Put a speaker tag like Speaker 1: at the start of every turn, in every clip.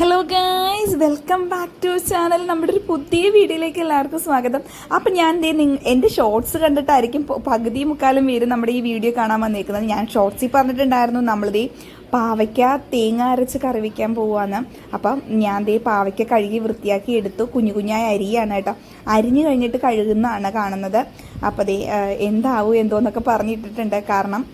Speaker 1: Hello guys welcome back to channel നമ്മുടെ ഒരു പുതിയ വീഡിയോയിലേക്ക് എല്ലാവർക്കും സ്വാഗതം. അപ്പം ഞാൻ എന്റെ ഷോർട്സ് കണ്ടിട്ടായിരിക്കും പകുതി മുക്കാലും പേര് നമ്മുടെ ഈ വീഡിയോ കാണാൻ വന്നിരിക്കുന്നത് ഞാൻ ഷോർട്സിൽ പറഞ്ഞിട്ടുണ്ടായിരുന്നു. നമ്മളിതേ പാവയ്ക്ക തേങ്ങ അരച്ച് കറി വയ്ക്കാൻ പോവാന്ന്. അപ്പം ഞാൻ ദേ പാവയ്ക്ക കഴുകി വൃത്തിയാക്കി എടുത്തു. കുഞ്ഞു കുഞ്ഞായ അരിയാണ് കേട്ടോ. അരിഞ്ഞു കഴിഞ്ഞിട്ട് കഴുകുന്നതാണ് കാണുന്നത്. അപ്പോൾ ദേ എന്താവും എന്തോന്നൊക്കെ പറഞ്ഞിട്ടിട്ടുണ്ട്. കാരണം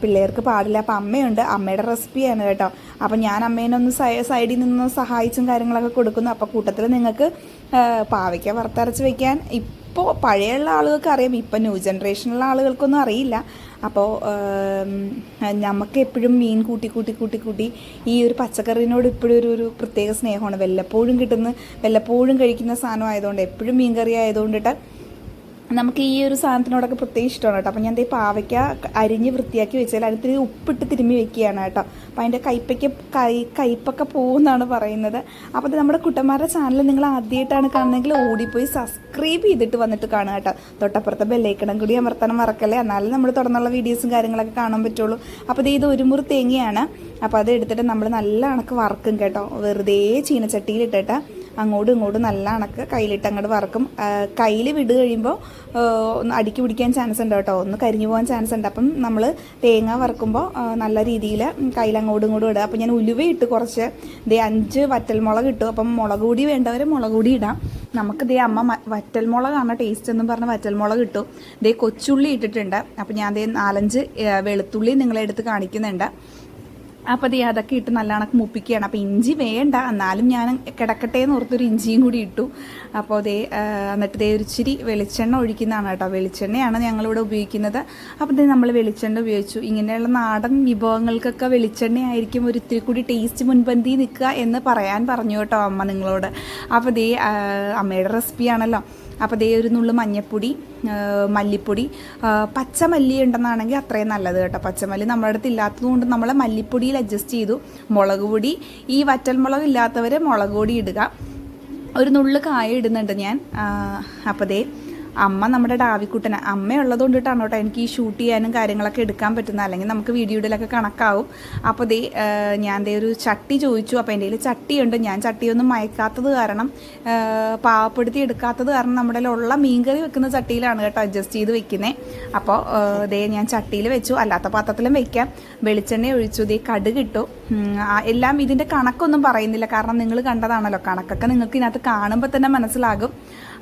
Speaker 1: പിള്ളേർക്ക് പാടില്ല. അപ്പം അമ്മയുണ്ട്. അമ്മയുടെ റെസിപ്പിയാണ് കേട്ടോ. അപ്പം ഞാൻ അമ്മേനൊന്ന് സൈഡിൽ നിന്ന് സഹായിച്ചും കാര്യങ്ങളൊക്കെ കൊടുക്കുന്നു. അപ്പോൾ കൂട്ടത്തിൽ നിങ്ങൾക്ക് പാവയ്ക്ക വറുത്തരച്ച് വയ്ക്കാൻ ഇപ്പോൾ പഴയുള്ള ആളുകൾക്ക് അറിയാം. ഇപ്പം ന്യൂ ജനറേഷനിലുള്ള ആളുകൾക്കൊന്നും അറിയില്ല. അപ്പോൾ നമുക്ക് എപ്പോഴും മീൻ കൂട്ടി കൂട്ടി കൂട്ടി കൂട്ടി ഈ ഒരു പച്ചക്കറിനോട് ഇപ്പോഴും ഒരു ഒരു പ്രത്യേക സ്നേഹമാണ്. വല്ലപ്പോഴും കിട്ടുന്ന വല്ലപ്പോഴും കഴിക്കുന്ന സാധനം ആയതുകൊണ്ട് എപ്പോഴും മീൻ കറി ആയതുകൊണ്ടിട്ട് നമുക്ക് ഈ ഒരു സാധനത്തിനോടൊക്കെ പ്രത്യേകം ഇഷ്ടമാണ് കേട്ടോ. അപ്പം ഞാൻ ദേ പാവയ്ക്ക അരിഞ്ഞ് വൃത്തിയാക്കി വെച്ചാൽ അതിൽ ഉപ്പിട്ട് തിരുമ്മി വെക്കുകയാണ് കേട്ടോ. അപ്പം അതിന്റെ കയ്പ്പയ്ക്ക് കൈ കയ്പ്പൊക്കെ പോകുമെന്നാണ് പറയുന്നത്. അപ്പോൾ അത് നമ്മുടെ കുട്ടന്മാരുടെ ചാനൽ നിങ്ങൾ ആദ്യമായിട്ടാണ് കാണുന്നതെങ്കിൽ ഓടിപ്പോയി സബ്സ്ക്രൈബ് ചെയ്തിട്ട് വന്നിട്ട് കാണുക കേട്ടോ. തൊട്ടപ്പുറത്തെ ബെല്ലൈക്കണം കൂടി അമർത്തണം മറക്കല്ലേ? എന്നാലും നമ്മൾ തുടർന്നുള്ള വീഡിയോസും കാര്യങ്ങളൊക്കെ കാണാൻ പറ്റുള്ളൂ. അപ്പോൾ ഇത് ഒരു മുറി തേങ്ങയാണ്. അപ്പോൾ അത് എടുത്തിട്ട് നമ്മൾ നല്ല കണക്ക് വറക്കും കേട്ടോ. വെറുതെ ചീനച്ചട്ടിയിലിട്ടിട്ട് അങ്ങോട്ടും ഇങ്ങോട്ടും നല്ല അണക്ക് കയ്യിലിട്ട് അങ്ങോട്ട് വറക്കും. കയ്യിൽ വിട് കഴിയുമ്പോൾ ഒന്ന് അടുക്കി പിടിക്കാൻ ചാൻസ് ഉണ്ട് കേട്ടോ. ഒന്ന് കരിഞ്ഞു പോകാൻ ചാൻസ് ഉണ്ട്. അപ്പം നമ്മൾ തേങ്ങ വറക്കുമ്പോൾ നല്ല രീതിയിൽ കയ്യിൽ അങ്ങോട്ടും ഇങ്ങോട്ടും ഇടുക അപ്പം ഞാൻ ഉലുവയിട്ട് കുറച്ച് ഇതേ അഞ്ച് വറ്റൽമുളക് ഇട്ടു. അപ്പം മുളക് കൂടി വേണ്ടവർ മുളക് കൂടി ഇടാം. നമുക്ക് ദേ അമ്മ വറ്റൽമുളകാണ് ടേസ്റ്റ് എന്നും പറഞ്ഞ് വറ്റൽമുളക് ഇട്ടു. ദേ കൊച്ചുള്ളി ഇട്ടിട്ടുണ്ട്. അപ്പം ഞാൻ ദേ നാലഞ്ച് വെളുത്തുള്ളി നിങ്ങളെടുത്ത് കാണിക്കുന്നുണ്ട്. അപ്പോൾ അതെ അതൊക്കെ ഇട്ട് നല്ലവണ്ണം മുപ്പിക്കുകയാണ്. അപ്പോൾ ഇഞ്ചി വേണ്ട. എന്നാലും ഞാൻ കിടക്കട്ടെ എന്ന് ഓർത്തൊരു ഇഞ്ചിയും കൂടി ഇട്ടു. അപ്പോൾ അതേ എന്നിട്ട് ഇതേ ഒരു ഇച്ചിരി വെളിച്ചെണ്ണ ഒഴിക്കുന്നതാണ് കേട്ടോ. വെളിച്ചെണ്ണയാണ് ഞങ്ങളിവിടെ ഉപയോഗിക്കുന്നത്. അപ്പോൾ ഇതേ നമ്മൾ വെളിച്ചെണ്ണ ഉപയോഗിച്ചു. ഇങ്ങനെയുള്ള നാടൻ വിഭവങ്ങൾക്കൊക്കെ വെളിച്ചെണ്ണ ആയിരിക്കും ഒരു ഇത്തിരി കൂടി ടേസ്റ്റ് മുൻപന്തി നിൽക്കുക എന്ന് പറയാൻ പറഞ്ഞു കേട്ടോ അമ്മ നിങ്ങളോട്. അപ്പോൾ ഇതേ അമ്മയുടെ റെസിപ്പിയാണല്ലോ. അപ്പോൾ ദേ ഒരു നുള്ളു മഞ്ഞപ്പൊടി മല്ലിപ്പൊടി. പച്ചമല്ലി ഉണ്ടെന്നാണെങ്കിൽ അത്രയും നല്ലത് കേട്ടോ. പച്ചമല്ലി നമ്മുടെ അടുത്ത് ഇല്ലാത്തത് കൊണ്ട് നമ്മൾ മല്ലിപ്പൊടിയിൽ അഡ്ജസ്റ്റ് ചെയ്തു. മുളക് പൊടി ഈ വറ്റൽമുളക് ഇല്ലാത്തവർ മുളക് പൊടി ഇടുക. ഒരു നുള്ളു കായ ഇടുന്നുണ്ട് ഞാൻ. അപ്പോൾ ദേ അമ്മ നമ്മുടെ ഡാവിക്കുട്ടന. അമ്മ ഉള്ളതുകൊണ്ടിട്ടാണ് കേട്ടോ എനിക്ക് ഈ ഷൂട്ട് ചെയ്യാനും കാര്യങ്ങളൊക്കെ എടുക്കാൻ പറ്റുന്ന അല്ലെങ്കിൽ നമുക്ക് വീഡിയോയിലൊക്കെ കണക്കാവും. അപ്പോൾ ദേ ഞാൻ ദേ ഒരു ചട്ടി ചോദിച്ചു. അപ്പോൾ എന്റെ കയ്യിൽ ചട്ടിയുണ്ട്. ഞാൻ ചട്ടിയൊന്നും മയക്കാത്തത് കാരണം പാവപ്പെടുത്തി എടുക്കാത്തത് കാരണം നമ്മുടെ ഉള്ള മീൻകറി വെക്കുന്ന ചട്ടിയിലാണ് കേട്ടോ അഡ്ജസ്റ്റ് ചെയ്ത് വെക്കുന്നത് അപ്പോൾ ദേ ഞാൻ ചട്ടിയിൽ വെച്ചു. അല്ലാത്ത പാത്രത്തിലും വെക്കാം. വെളിച്ചെണ്ണ ഒഴിച്ചു. ദേ കടുക് കിട്ടു എല്ലാം ഇതിന്റെ കണക്കൊന്നും പറയുന്നില്ല. കാരണം നിങ്ങൾ കണ്ടതാണല്ലോ. കണക്കൊക്കെ നിങ്ങൾക്ക് ഇതിനകത്ത് കാണുമ്പോൾ തന്നെ മനസ്സിലാകും.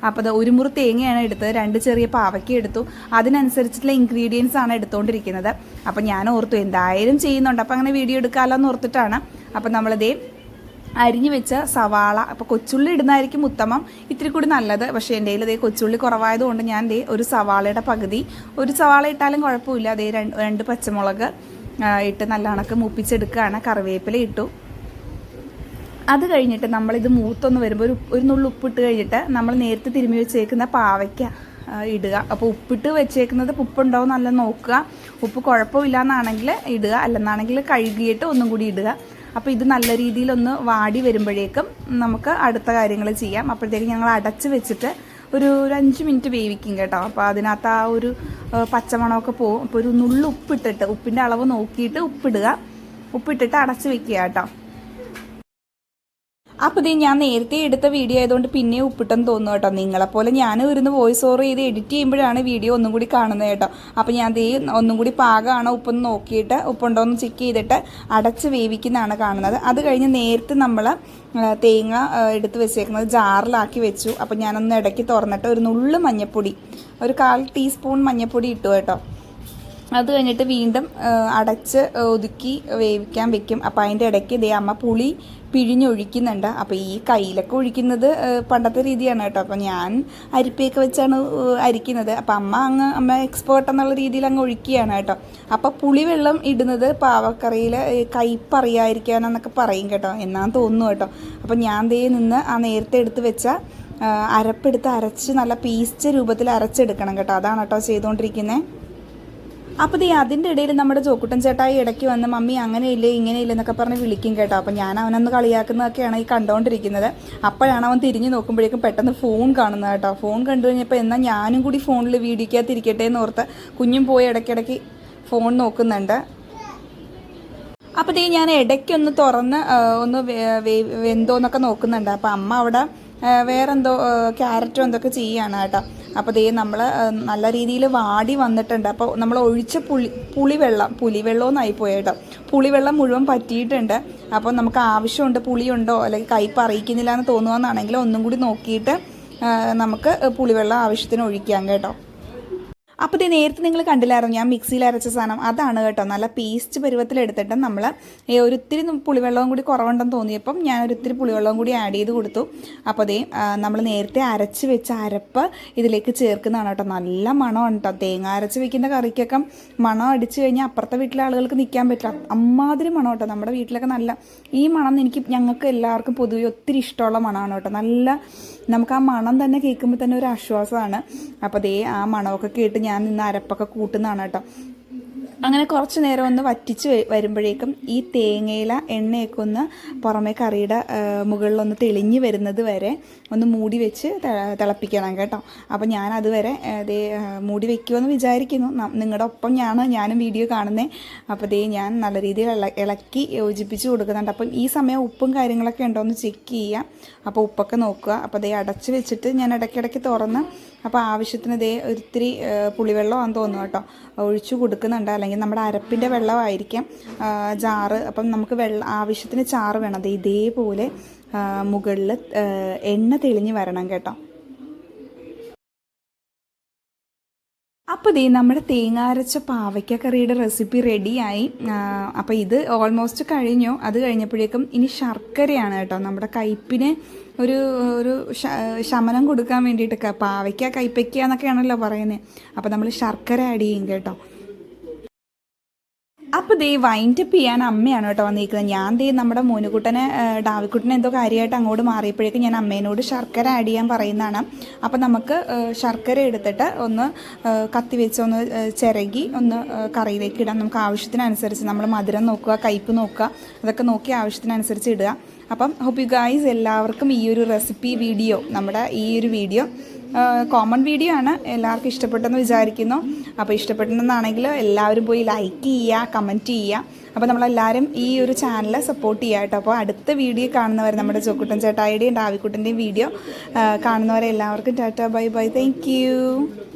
Speaker 1: അപ്പോൾ അത് ഒരു മുറി തേങ്ങയാണ് എടുത്തത് രണ്ട് ചെറിയ പാവയ്ക്ക എടുത്തു. അതിനനുസരിച്ചിട്ടുള്ള ഇൻഗ്രീഡിയൻസ് ആണ് എടുത്തുകൊണ്ടിരിക്കുന്നത് അപ്പോൾ ഞാൻ ഓർത്തു എന്തായാലും ചെയ്യുന്നുണ്ട്. അപ്പോൾ അങ്ങനെ വീഡിയോ എടുക്കാമല്ലോ എന്ന് ഓർത്തിട്ടാണ്. അപ്പോൾ നമ്മളിതേ അരിഞ്ഞു വെച്ച സവാള അപ്പോൾ കൊച്ചുള്ളി ഇടുന്നതായിരിക്കും ഉത്തമം. ഇത്തിരി കൂടി നല്ലത്. പക്ഷേ എന്റെ കയ്യിൽ അതേ കൊച്ചുള്ളി കുറവായതുകൊണ്ട് ഞാൻ ദേ ഒരു സവാളയുടെ പകുതി ഒരു സവാള ഇട്ടാലും കുഴപ്പമില്ല. അതേ രണ്ട് പച്ചമുളക് ഇട്ട് നല്ല മൂപ്പിച്ചെടുക്കുകയാണ്. കറിവേപ്പില ഇട്ടു. അത് കഴിഞ്ഞിട്ട് നമ്മളിത് മൂത്തൊന്ന് വരുമ്പോൾ ഒരു ഒരു നുള്ളു ഉപ്പിട്ട് കഴിഞ്ഞിട്ട് നമ്മൾ നേരത്തെ തിരുമ്മി വെച്ചേക്കുന്ന പാവയ്ക്ക ഇടുക. അപ്പോൾ ഉപ്പിട്ട് വെച്ചേക്കുന്നത് ഉപ്പുണ്ടോ നല്ല നോക്കുക. ഉപ്പ് കുഴപ്പമില്ല എന്നാണെങ്കിൽ ഇടുക. അല്ലെന്നാണെങ്കിൽ കഴുകിയിട്ട് ഒന്നും കൂടി ഇടുക. അപ്പോൾ ഇത് നല്ല രീതിയിലൊന്ന് വാടി വരുമ്പോഴേക്കും നമുക്ക് അടുത്ത കാര്യങ്ങൾ ചെയ്യാം. അപ്പോഴത്തേക്കും ഞങ്ങൾ അടച്ച് വെച്ചിട്ട് ഒരു ഒരു അഞ്ച് മിനിറ്റ് വേവിക്കും കേട്ടോ. അപ്പോൾ അതിനകത്ത് ആ ഒരു പച്ചമണമൊക്കെ പോകും അപ്പോൾ ഒരു നുള്ളു ഉപ്പിട്ടിട്ട് ഉപ്പിന്റെ അളവ് നോക്കിയിട്ട് ഉപ്പിടുക. ഉപ്പിട്ടിട്ട് അടച്ച് വെക്കുക കേട്ടോ. അപ്പോൾ ഇത് ഞാൻ നേരത്തെ എടുത്ത വീഡിയോ ആയതുകൊണ്ട് പിന്നെ ഉപ്പിട്ടെന്ന് തോന്നുന്നു കേട്ടോ. നിങ്ങളെപ്പോലെ ഞാനും ഇരുന്ന് വോയിസ് ഓവർ ചെയ്ത് എഡിറ്റ് ചെയ്യുമ്പോഴാണ് വീഡിയോ ഒന്നും കൂടി കാണുന്നത് കേട്ടോ. അപ്പോൾ ഞാൻ ദേ ഒന്നും കൂടി പാകമാണോ ഉപ്പൊന്ന് നോക്കിയിട്ട് ഉപ്പുണ്ടോ എന്ന് ചെക്ക് ചെയ്തിട്ട് അടച്ച് വേവിക്കുന്നതാണ് കാണുന്നത്. അത് കഴിഞ്ഞ് നേരത്തെ നമ്മൾ തേങ്ങ എടുത്ത് വെച്ചേക്കുന്നത് ജാറിലാക്കി വെച്ചു. അപ്പോൾ ഞാനൊന്ന് ഇടയ്ക്ക് തുറന്നിട്ട് ഒരു നുള്ളു മഞ്ഞപ്പൊടി ഒരു കാൽ ടീസ്പൂൺ മഞ്ഞപ്പൊടി ഇട്ടു കേട്ടോ. അത് കഴിഞ്ഞിട്ട് വീണ്ടും അടച്ച് ഒതുക്കി വേവിക്കാൻ വെക്കും. അപ്പോൾ അതിന്റെ ഇടയ്ക്ക് ഇതേ അമ്മ പുളി പിഴിഞ്ഞൊഴിക്കുന്നുണ്ട്. അപ്പോൾ ഈ കയ്യിലൊക്കെ ഒഴിക്കുന്നത് പണ്ടത്തെ രീതിയാണ് കേട്ടോ. അപ്പോൾ ഞാൻ അരിപ്പയൊക്കെ വെച്ചാണ് അരിക്കുന്നത്. അപ്പോൾ അമ്മ അങ്ങ് അമ്മ എക്സ്പേർട്ട് എന്നുള്ള രീതിയിൽ അങ്ങ് ഒഴിക്കുകയാണ് കേട്ടോ. അപ്പോൾ പുളിവെള്ളം ഇടുന്നത് പാവക്കറിയിൽ കയ്പറിയായിരിക്കാനെന്നൊക്കെ പറയും കേട്ടോ. എന്നാന്ന് തോന്നുന്നു കേട്ടോ. അപ്പോൾ ഞാൻ ദേ നിന്ന് ആ നേരത്തെ എടുത്ത് വെച്ച അരപ്പെടുത്ത് അരച്ച് നല്ല പീസ്റ്റ് രൂപത്തിൽ അരച്ചെടുക്കണം കേട്ടോ. അതാണ് കേട്ടോ ചെയ്തുകൊണ്ടിരിക്കുന്നത് അപ്പോൾ ദേ അതിന്റെ ഇടയിൽ നമ്മുടെ ചോക്കുട്ടൻ ചേട്ടായി ഇടയ്ക്ക് വന്ന് മമ്മി അങ്ങനെയില്ലേ ഇങ്ങനെയില്ല എന്നൊക്കെ പറഞ്ഞ് വിളിക്കും കേട്ടോ. അപ്പോൾ ഞാൻ അവനൊന്ന് കളിയാക്കുന്നതൊക്കെയാണ് ഈ കണ്ടുകൊണ്ടിരിക്കുന്നത് അപ്പോഴാണ് അവൻ തിരിഞ്ഞു നോക്കുമ്പോഴേക്കും പെട്ടെന്ന് ഫോൺ കാണുന്നത് കേട്ടോ. ഫോൺ കണ്ടു കഴിഞ്ഞപ്പോൾ എന്നാൽ ഞാനും കൂടി ഫോണിൽ വീഡിയോക്കകത്തിരിക്കട്ടെ എന്ന് ഓർത്ത് കുഞ്ഞും പോയി ഇടയ്ക്കിടയ്ക്ക് ഫോൺ നോക്കുന്നുണ്ട്. അപ്പോൾ ദേ ഞാൻ ഇടയ്ക്കൊന്ന് തുറന്ന് ഒന്ന് വെന്തോന്നൊക്കെ നോക്കുന്നുണ്ട്. അപ്പോൾ അമ്മ അവിടെ വേറെന്തോ ക്യാരറ്റും എന്തൊക്കെ ചെയ്യാണ് കേട്ടോ. അപ്പോൾ ദേ നമ്മൾ നല്ല രീതിയിൽ വാടി വന്നിട്ടുണ്ട്. അപ്പോൾ നമ്മൾ ഒഴിച്ച പുളി പുളിവെള്ളം പുളിവെള്ളമെന്നായി പോയി കേട്ടോ. പുളിവെള്ളം മുഴുവൻ പറ്റിയിട്ടുണ്ട്. അപ്പോൾ നമുക്ക് ആവശ്യമുണ്ട് പുളിയുണ്ടോ അല്ലെങ്കിൽ കയ്പ്പ് അറിയിക്കുന്നില്ല എന്ന് തോന്നുകയെന്നാണെങ്കിൽ ഒന്നും കൂടി നോക്കിയിട്ട് നമുക്ക് പുളിവെള്ളം ആവശ്യത്തിന് ഒഴിക്കാം കേട്ടോ. അപ്പോൾ ഇത് നേരത്തെ നിങ്ങൾ കണ്ടില്ലായിരുന്നു? ഞാൻ മിക്സിയിൽ അരച്ച സാധനം. അതാണ് കേട്ടോ. നല്ല പേസ്റ്റ് പരുവത്തിലെടുത്തിട്ട് നമ്മൾ ഒരു ഇത്തിരി പുളിവെള്ളവും കൂടി കുറവുണ്ടെന്ന് തോന്നിയപ്പം ഞാൻ ഒരു ഇത്തിരി പുളിവെള്ളവും കൂടി ആഡ് ചെയ്ത് കൊടുത്തു. അപ്പോൾ അതേ നമ്മൾ നേരത്തെ അരച്ച് വെച്ച അരപ്പ് ഇതിലേക്ക് ചേർക്കുന്നതാണ് കേട്ടോ. നല്ല മണമാണ് കേട്ടോ. തേങ്ങ അരച്ച് വെക്കുന്ന കറിക്കൊക്കെ മണം അടിച്ചു കഴിഞ്ഞാൽ അപ്പുറത്തെ വീട്ടിലെ ആളുകൾക്ക് നിൽക്കാൻ പറ്റില്ല. അമ്മാതിരി മണം കേട്ടോ. നമ്മുടെ വീട്ടിലൊക്കെ നല്ല ഈ മണം എനിക്ക് ഞങ്ങൾക്ക് എല്ലാവർക്കും പൊതുവെ ഒത്തിരി ഇഷ്ടമുള്ള മണമാണ് കേട്ടോ. നല്ല നമുക്ക് ആ മണം തന്നെ കേൾക്കുമ്പോൾ തന്നെ ഒരു ആശ്വാസമാണ്. അപ്പോൾ അതേ ആ മണമൊക്കെ കേട്ട് ഞാൻ നിന്ന് അരപ്പൊക്കെ കൂട്ടുന്നതാണ് കേട്ടോ. അങ്ങനെ കുറച്ച് നേരം ഒന്ന് വറ്റിച്ച് വരുമ്പോഴേക്കും ഈ തേങ്ങയില എണ്ണയൊക്കെ ഒന്ന് പുറമേ കറിയുടെ മുകളിലൊന്ന് തെളിഞ്ഞ് വരുന്നത് വരെ ഒന്ന് മൂടി വെച്ച് തിളപ്പിക്കണം കേട്ടോ. അപ്പോൾ ഞാൻ അതുവരെ ദേ മൂടി വെക്കുമെന്ന് വിചാരിക്കുന്നു. നിങ്ങളുടെ ഒപ്പം ഞാൻ ഞാനും വീഡിയോ കാണുന്നേ. അപ്പോൾ ദേ ഞാൻ നല്ല രീതിയിൽ ഇളക്കി യോജിപ്പിച്ച് കൊടുക്കുന്നുണ്ട്. അപ്പം ഈ സമയം ഉപ്പും കാര്യങ്ങളൊക്കെ ഉണ്ടോ എന്ന് ചെക്ക് ചെയ്യാം. അപ്പോൾ ഉപ്പൊക്കെ നോക്കുക. അപ്പോൾ ദേ അടച്ച് വെച്ചിട്ട് ഞാൻ ഇടയ്ക്കിടയ്ക്ക് തുറന്ന് അപ്പോൾ ആവശ്യത്തിന് ദേ ഒരിത്തിരി ആ, പുളിവെള്ളമാണെന്ന് തോന്നുന്നു കേട്ടോ. ഒഴിച്ചു കൊടുക്കുന്നുണ്ട്. അല്ലെങ്കിൽ നമ്മുടെ അരപ്പിന്റെ വെള്ളമായിരിക്കാം ജാറ്. അപ്പം നമുക്ക് വെള്ളം ആവശ്യത്തിന് ചാറ് വേണം. ദേ ഇതേപോലെ മുകളിൽ എണ്ണ തെളിഞ്ഞ് വരണം കേട്ടോ. അപ്പോൾ ദേ നമ്മുടെ തേങ്ങ അരച്ച പാവയ്ക്ക കറിയുടെ റെസിപ്പി റെഡിയായി അപ്പോൾ ഇത് ഓൾമോസ്റ്റ് കഴിഞ്ഞു. അത് കഴിഞ്ഞപ്പോഴേക്കും ഇനി ശർക്കരയാണ് കേട്ടോ. നമ്മുടെ കയ്പ്പിന് ഒരു ഒരു ശമനം കൊടുക്കാൻ വേണ്ടിയിട്ടൊക്കെ. പാവയ്ക്ക കയ്പ്പയ്ക്ക എന്നൊക്കെയാണല്ലോ പറയുന്നത് അപ്പോൾ നമ്മൾ ശർക്കര ആഡ് ചെയ്യും കേട്ടോ. അപ്പോൾ വൈൻഡ് അപ്പ് ചെയ്യാൻ അമ്മയാണ് കേട്ടോ വന്നിരിക്കുന്നത്. ഞാൻ ദേ നമ്മുടെ മോനുകുട്ടനെ ഡാവിക്കുട്ടനെ എന്തോ കാര്യമായിട്ട് അങ്ങോട്ട് മാറിയപ്പോഴേക്കും ഞാൻ അമ്മേനോട് ശർക്കര ആഡ് ചെയ്യാൻ പറയുന്നതാണ്. അപ്പോൾ നമുക്ക് ശർക്കര എടുത്തിട്ട് ഒന്ന് കത്തി വെച്ച് ഒന്ന് ചിരകി ഒന്ന് കറിയിലേക്ക് ഇടാം. നമുക്ക് ആവശ്യത്തിനനുസരിച്ച് നമ്മൾ മധുരം നോക്കുക കയ്പ്പ് നോക്കുക അതൊക്കെ നോക്കി ആവശ്യത്തിനനുസരിച്ച് ഇടുക. അപ്പം ഹോപ്പ് യു ഗായ്സ് എല്ലാവർക്കും ഈ ഒരു റെസിപ്പി വീഡിയോ നമ്മുടെ ഈ ഒരു വീഡിയോ കോമൺ വീഡിയോ ആണ്. എല്ലാവർക്കും ഇഷ്ടപ്പെട്ടെന്ന് വിചാരിക്കുന്നു. അപ്പോൾ ഇഷ്ടപ്പെട്ടെന്നാണെങ്കിൽ എല്ലാവരും പോയി ലൈക്ക് ചെയ്യുക കമന്റ് ചെയ്യുക. അപ്പോൾ നമ്മളെല്ലാവരും ഈ ഒരു ചാനൽ സപ്പോർട്ട് ചെയ്യുക കേട്ടോ. അപ്പോൾ അടുത്ത വീഡിയോ കാണുന്നവർ നമ്മുടെ ചോക്കുട്ടൻ ചേട്ടായിയുടെയും ഡാവിക്കുട്ടന്റെയും വീഡിയോ കാണുന്നവരെ എല്ലാവർക്കും ടാറ്റ ബൈ ബൈ. താങ്ക്